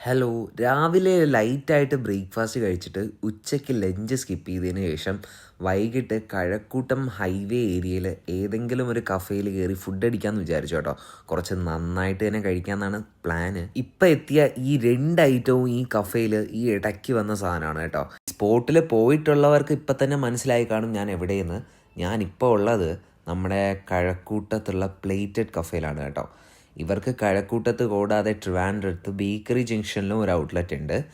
Hello രാവിലെ ലൈറ്റായിട്ട് breakfast കഴിച്ചിട്ട് ഉച്ചയ്ക്ക് ലഞ്ച് സ്കിപ്പ് ചെയ്തതിന് ശേഷം വൈകിട്ട് കഴക്കൂട്ടം ഹൈവേ ഏരിയയിൽ ഏതെങ്കിലും ഒരു കഫേയിൽ കയറി ഫുഡ് അടിക്കാമെന്ന് വിചാരിച്ചു കേട്ടോ. കുറച്ച് നന്നായിട്ട് തന്നെ കഴിക്കാമെന്നാണ് പ്ലാന് ഇപ്പം എത്തിയ ഈ രണ്ട് ഐറ്റവും ഈ കഫേയിൽ ഈ ഇടയ്ക്ക് വന്ന സാധനമാണ് കേട്ടോ. സ്പോട്ടിൽ പോയിട്ടുള്ളവർക്ക് ഇപ്പം തന്നെ മനസ്സിലായി കാണും ഞാൻ എവിടെയെന്ന്. ഞാനിപ്പോൾ ഉള്ളത് നമ്മുടെ കഴക്കൂട്ടത്തുള്ള പ്ലേറ്റഡ് കഫേയിലാണ് കേട്ടോ. ഇവർക്ക് കഴക്കൂട്ടത്ത് കൂടാതെ ട്രിവാൻഡ്രത്ത് ബേക്കറി ജംഗ്ഷനിലും ഒരു ഔട്ട്ലെറ്റ് ഉണ്ട്.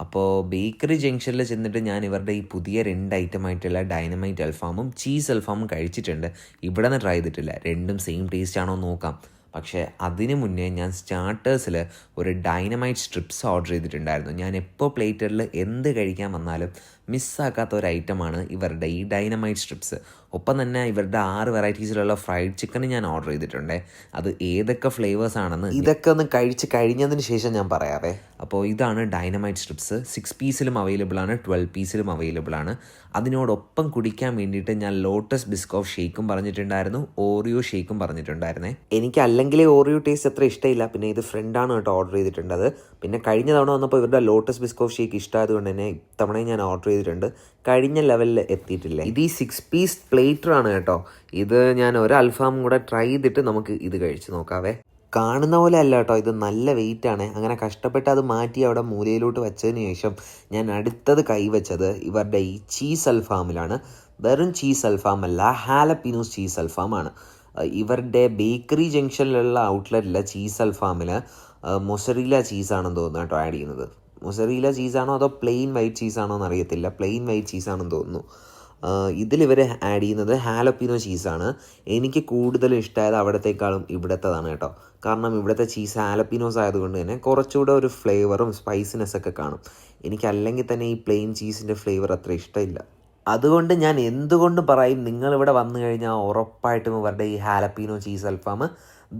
അപ്പോൾ ബേക്കറി ജംഗ്ഷനിൽ ചെന്നിട്ട് ഞാൻ ഇവരുടെ ഈ പുതിയ രണ്ട് ഐറ്റം ആയിട്ടുള്ള ഡൈനമൈറ്റ് അൽഫാമും ചീസ് അൽഫാമും കഴിച്ചിട്ടുണ്ട്. ഇവിടെ നിന്ന് ട്രൈ ചെയ്തിട്ടില്ല. രണ്ടും സെയിം ടേസ്റ്റ് ആണോ നോക്കാം. പക്ഷേ അതിന് മുന്നേ ഞാൻ സ്റ്റാർട്ടേഴ്സിൽ ഒരു ഡൈനമൈറ്റ് സ്ട്രിപ്സ് ഓർഡർ ചെയ്തിട്ടുണ്ടായിരുന്നു. ഞാൻ എപ്പോൾ പ്ലേറ്ററിൽ എന്ത് കഴിക്കാൻ വന്നാലും മിസ്സാക്കാത്ത ഒരു ഐറ്റമാണ് ഇവരുടെ ഈ ഡൈനമൈറ്റ് സ്ട്രിപ്സ്. ഒപ്പം തന്നെ ഇവരുടെ ആറ് വെറൈറ്റീസിലുള്ള ഫ്രൈഡ് ചിക്കൻ ഞാൻ ഓർഡർ ചെയ്തിട്ടുണ്ട്. അത് ഏതൊക്കെ ഫ്ലേവേഴ്സ് ആണെന്ന് ഇതൊക്കെ ഒന്ന് കഴിച്ച് കഴിഞ്ഞതിന് ശേഷം ഞാൻ പറയാവേ. അപ്പോൾ ഇതാണ് ഡൈനമൈറ്റ് സ്ട്രിപ്സ്. സിക്സ് പീസിലും അവൈലബിൾ ആണ് ട്വൽവ് പീസിലും അവൈലബിൾ ആണ്. അതിനോടൊപ്പം കുടിക്കാൻ വേണ്ടിയിട്ട് ഞാൻ ലോട്ടസ് ബിസ്കോഫ് ഷേക്കും പറഞ്ഞിട്ടുണ്ടായിരുന്നു ഓറിയോ ഷേക്കും പറഞ്ഞിട്ടുണ്ടായിരുന്നേ. എനിക്ക് അല്ലെങ്കിൽ ഓറിയോ ടേസ്റ്റ് അത്ര ഇഷ്ടമില്ല. പിന്നെ ഇത് ഫ്രണ്ടാണ് കേട്ടോ ഓർഡർ ചെയ്തിട്ടുണ്ടത്. പിന്നെ കഴിഞ്ഞ തവണ വന്നപ്പോൾ ഇവരുടെ ലോട്ടസ് ബിസ്കോഫ് ഷേക്ക് ഇഷ്ടമായതുകൊണ്ട് തന്നെ ഇത്തവണയും ഞാൻ ഓർഡർ ചെയ്തിട്ടുണ്ട് കഴിഞ്ഞ ലെവലിൽ എത്തിയിട്ടില്ല? ഇത് ഈ സിക്സ് പീസ് പ്ലേറ്റർ ആണ് കേട്ടോ. ഇത് ഞാൻ ഒരു അൽഫാമും കൂടെ ട്രൈ ചെയ്തിട്ട് നമുക്ക് ഇത് കഴിച്ച് നോക്കാവേ. കാണുന്ന പോലെ അല്ല കേട്ടോ ഇത് നല്ല വെയിറ്റ് ആണ്. അങ്ങനെ കഷ്ടപ്പെട്ട് അത് മാറ്റി അവിടെ മൂലയിലോട്ട് വെച്ചതിന് ശേഷം ഞാൻ അടുത്തത് കൈവച്ചത് ഇവരുടെ ഈ ചീസ് അൽഫാമിലാണ് വെറും ചീസ് അൽഫാം അല്ല ഹാലപ്പിനോസ് ചീസ് അൽഫാമാണ് ഇവരുടെ ബേക്കറി ജംഗ്ഷനിലുള്ള ഔട്ട്ലെറ്റിലെ ചീസ് അൽഫാമിൽ മൊസറീല ചീസാണെന്ന് തോന്നുന്നു കേട്ടോ ആഡ് ചെയ്യുന്നത്. മൊസറീല ചീസാണോ അതോ പ്ലെയിൻ വൈറ്റ് ചീസാണോ എന്ന് അറിയത്തില്ല പ്ലെയിൻ വൈറ്റ് ചീസാണെന്ന് തോന്നുന്നു. ഇതിലിവർ ആഡ് ചെയ്യുന്നത് ഹാലപ്പിനോ ചീസാണ്. എനിക്ക് കൂടുതൽ ഇഷ്ടമായത് അവിടത്തേക്കാളും ഇവിടത്തേതാണ് കേട്ടോ. കാരണം ഇവിടുത്തെ ചീസ് ഹാലപ്പിനോസ് ആയതുകൊണ്ട് തന്നെ കുറച്ചുകൂടെ ഒരു ഫ്ലേവറും സ്പൈസിനെസ് ഒക്കെ കാണും. എനിക്ക് അല്ലെങ്കിൽ തന്നെ ഈ പ്ലെയിൻ ചീസിന്റെ ഫ്ലേവർ അത്ര ഇഷ്ടമില്ല. അതുകൊണ്ട് ഞാൻ എന്തുകൊണ്ട് പറയും നിങ്ങളിവിടെ വന്നു കഴിഞ്ഞാൽ ഉറപ്പായിട്ടും ഇവരുടെ ഈ ഹാലപ്പിനോ ചീസ് അൽഫാം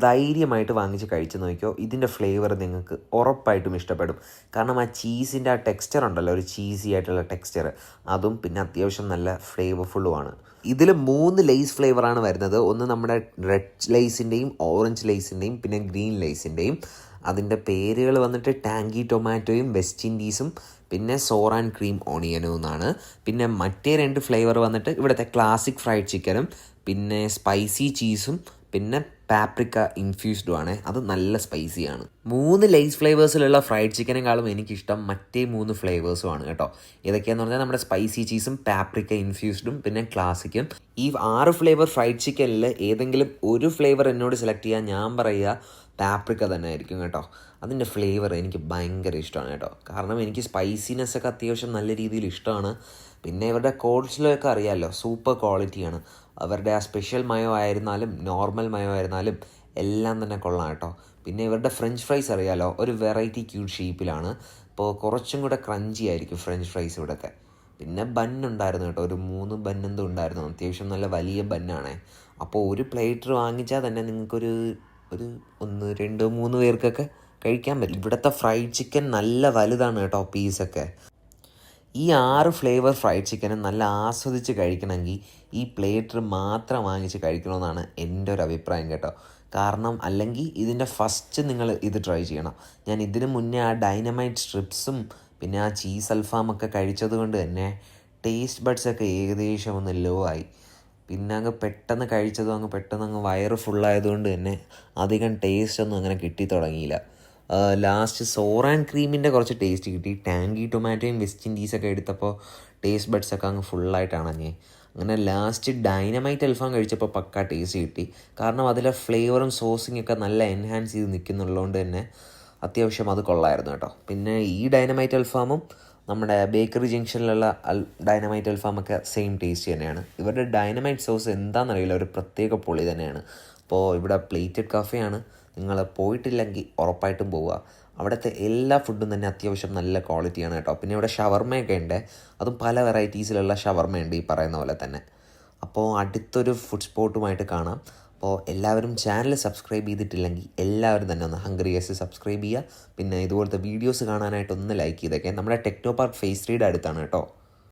ധൈര്യമായിട്ട് വാങ്ങിച്ച് കഴിച്ചു നോക്കിയോ ഇതിന്റെ ഫ്ലേവർ നിങ്ങൾക്ക് ഉറപ്പായിട്ടും ഇഷ്ടപ്പെടും. കാരണം ആ ചീസിന്റെ ആ ടെക്സ്ചർ ഉണ്ടല്ലോ ഒരു ചീസി ആയിട്ടുള്ള ടെക്സ്ചർ അതും പിന്നെ അത്യാവശ്യം നല്ല ഫ്ലേവർഫുള്ളുമാണ് ഇതിൽ മൂന്ന് ലെയ്സ് ഫ്ലേവറാണ് വരുന്നത്. ഒന്ന് നമ്മുടെ റെഡ് ലെയ്സിന്റെയും ഓറഞ്ച് ലെയ്സിന്റെയും പിന്നെ ഗ്രീൻ ലെയ്സിന്റെയും അതിന്റെ പേരുകൾ വന്നിട്ട് ടാങ്കി ടൊമാറ്റോയും വെസ്റ്റ് ഇൻഡീസും പിന്നെ സോർ ആൻഡ് ക്രീം ഓണിയനും എന്നാണ്. പിന്നെ മറ്റേ രണ്ട് ഫ്ലേവർ വന്നിട്ട് ഇവിടുത്തെ ക്ലാസിക് ഫ്രൈഡ് ചിക്കനും പിന്നെ സ്പൈസി ചീസും പിന്നെ പാപ്രിക്ക ഇൻഫ്യൂസ്ഡും ആണ് അത് നല്ല സ്പൈസിയാണ് മൂന്ന് ലൈസ് ഫ്ലേവേഴ്സിലുള്ള ഫ്രൈഡ് ചിക്കനേക്കാളും എനിക്കിഷ്ടം മറ്റേ മൂന്ന് ഫ്ലേവേഴ്സും ആണ് കേട്ടോ. ഇതൊക്കെയെന്ന് പറഞ്ഞാൽ നമ്മുടെ സ്പൈസി ചീസും പാപ്രിക്ക ഇൻഫ്യൂസ്ഡും പിന്നെ ക്ലാസിക്കും ഈ ആറ് ഫ്ലേവർ ഫ്രൈഡ് ചിക്കനിൽ ഏതെങ്കിലും ഒരു ഫ്ലേവർ എന്നോട് സെലക്ട് ചെയ്യാൻ ഞാൻ പറയുക പാപ്രിക്ക തന്നെ ആയിരിക്കും കേട്ടോ. അതിന്റെ ഫ്ലേവർ എനിക്ക് ഭയങ്കര ഇഷ്ടമാണ് കേട്ടോ. കാരണം എനിക്ക് സ്പൈസിനെസ് ഒക്കെ അത്യാവശ്യം നല്ല രീതിയിൽ ഇഷ്ടമാണ്. പിന്നെ ഇവരുടെ കോഡ്സിലൊക്കെ അറിയാമല്ലോ സൂപ്പർ ക്വാളിറ്റിയാണ് അവരുടെ ആ സ്പെഷ്യൽ മയോ ആയിരുന്നാലും നോർമൽ മയോ ആയിരുന്നാലും എല്ലാം തന്നെ കൊള്ളാം കേട്ടോ. പിന്നെ ഇവരുടെ ഫ്രഞ്ച് ഫ്രൈസ് അറിയാലോ ഒരു വെറൈറ്റി ക്യൂട്ട് ഷേപ്പിലാണ് അപ്പോൾ കുറച്ചും കൂടെ ക്രഞ്ചി ആയിരിക്കും ഫ്രഞ്ച് ഫ്രൈസ് ഇവിടുത്തെ പിന്നെ ബൺ ഉണ്ടായിരുന്നു കേട്ടോ ഒരു മൂന്ന് ബൺ ഉണ്ടായിരുന്നു. അത്യാവശ്യം നല്ല വലിയ ബന്നാണേ അപ്പോൾ ഒരു പ്ലേറ്റർ വാങ്ങിച്ചാൽ തന്നെ നിങ്ങൾക്കൊരു ഒരു ഒന്ന് രണ്ട് മൂന്ന് പേർക്കൊക്കെ കഴിക്കാൻ പറ്റും. ഇവിടുത്തെ ഫ്രൈഡ് ചിക്കൻ നല്ല വലുതാണ് കേട്ടോ പീസൊക്കെ ഈ ആറ് ഫ്ലേവർ ഫ്രൈഡ് ചിക്കനും നല്ല ആസ്വദിച്ച് കഴിക്കണമെങ്കിൽ ഈ പ്ലേറ്റർ മാത്രം വാങ്ങിച്ച് കഴിക്കണമെന്നാണ് എന്റെ ഒരു അഭിപ്രായം കേട്ടോ. കാരണം അല്ലെങ്കിൽ ഇതിന്റെ ഫസ്റ്റ് നിങ്ങൾ ഇത് ട്രൈ ചെയ്യണം. ഞാൻ ഇതിനു മുന്നേ ആ ഡൈനമൈറ്റ് സ്ട്രിപ്സും പിന്നെ ആ ചീസ് അൽഫാമൊക്കെ കഴിച്ചത് കൊണ്ട് തന്നെ ടേസ്റ്റ് ബഡ്സൊക്കെ ഏകദേശം ഒന്ന് ലോ ആയി. പിന്നെ അങ്ങ് പെട്ടെന്ന് കഴിച്ചതും അങ്ങ് പെട്ടെന്ന് അങ്ങ് വയറ് ഫുള്ളായതുകൊണ്ട് തന്നെ അധികം ടേസ്റ്റ് ഒന്നും അങ്ങനെ കിട്ടി തുടങ്ങിയില്ല. ലാസ്റ്റ് സോർ ആൻഡ് ക്രീമിന്റെ കുറച്ച് ടേസ്റ്റ് കിട്ടി. ടാങ്കി ടൊമാറ്റോയും വെസ്റ്റ് ഇൻഡീസൊക്കെ എടുത്തപ്പോൾ ടേസ്റ്റ് ബഡ്സൊക്കെ അങ്ങ് ഫുള്ളായിട്ട് അണഞ്ഞേ. അങ്ങനെ ലാസ്റ്റ് ഡൈനമൈറ്റ് അൽഫാം കഴിച്ചപ്പോൾ പക്ക ടേസ്റ്റ് കിട്ടി. കാരണം അതിലെ ഫ്ലേവറും സോസിങ് ഒക്കെ നല്ല എൻഹാൻസ് ചെയ്ത് നിൽക്കുന്നുള്ളതുകൊണ്ട് തന്നെ അത്യാവശ്യം അത് കൊള്ളായിരുന്നു കേട്ടോ. പിന്നെ ഈ ഡൈനമൈറ്റ് അൽഫാമും നമ്മുടെ ബേക്കറി ജംഗ്ഷനിലുള്ള അൽ ഡൈനമൈറ്റ് അൽഫാമൊക്കെ സെയിം ടേസ്റ്റ് തന്നെയാണ്. ഇവരുടെ ഡൈനമൈറ്റ് സോസ് എന്താണെന്നറിയില്ല. ഒരു പ്രത്യേക പൊളി തന്നെയാണ്. അപ്പോൾ ഇവിടെ പ്ലേറ്റഡ് കഫേയാണ് നിങ്ങൾ പോയിട്ടില്ലെങ്കിൽ ഉറപ്പായിട്ടും പോവുക. അവിടുത്തെ എല്ലാ ഫുഡും തന്നെ അത്യാവശ്യം നല്ല ക്വാളിറ്റിയാണ് കേട്ടോ. പിന്നെ ഇവിടെ ഷവർമയൊക്കെ ഉണ്ട്. അതും പല വെറൈറ്റീസിലുള്ള ഷവർമയുണ്ട് ഈ പറയുന്ന പോലെ തന്നെ. അപ്പോൾ അടുത്തൊരു ഫുഡ് സ്പോട്ടുമായിട്ട് കാണാം. അപ്പോൾ എല്ലാവരും ചാനൽ സബ്സ്ക്രൈബ് ചെയ്തിട്ടില്ലെങ്കിൽ എല്ലാവരും തന്നെ ഒന്ന് ഹംഗ്രിയസ് സബ്സ്ക്രൈബ് ചെയ്യുക. പിന്നെ ഇതുപോലത്തെ വീഡിയോസ് കാണാനായിട്ട് ഒന്ന് ലൈക്ക് ചെയ്തേക്കെ. നമ്മുടെ ടെക്നോ പാർക്ക് ഫേസ് റീഡ് അടുത്താണ് കേട്ടോ.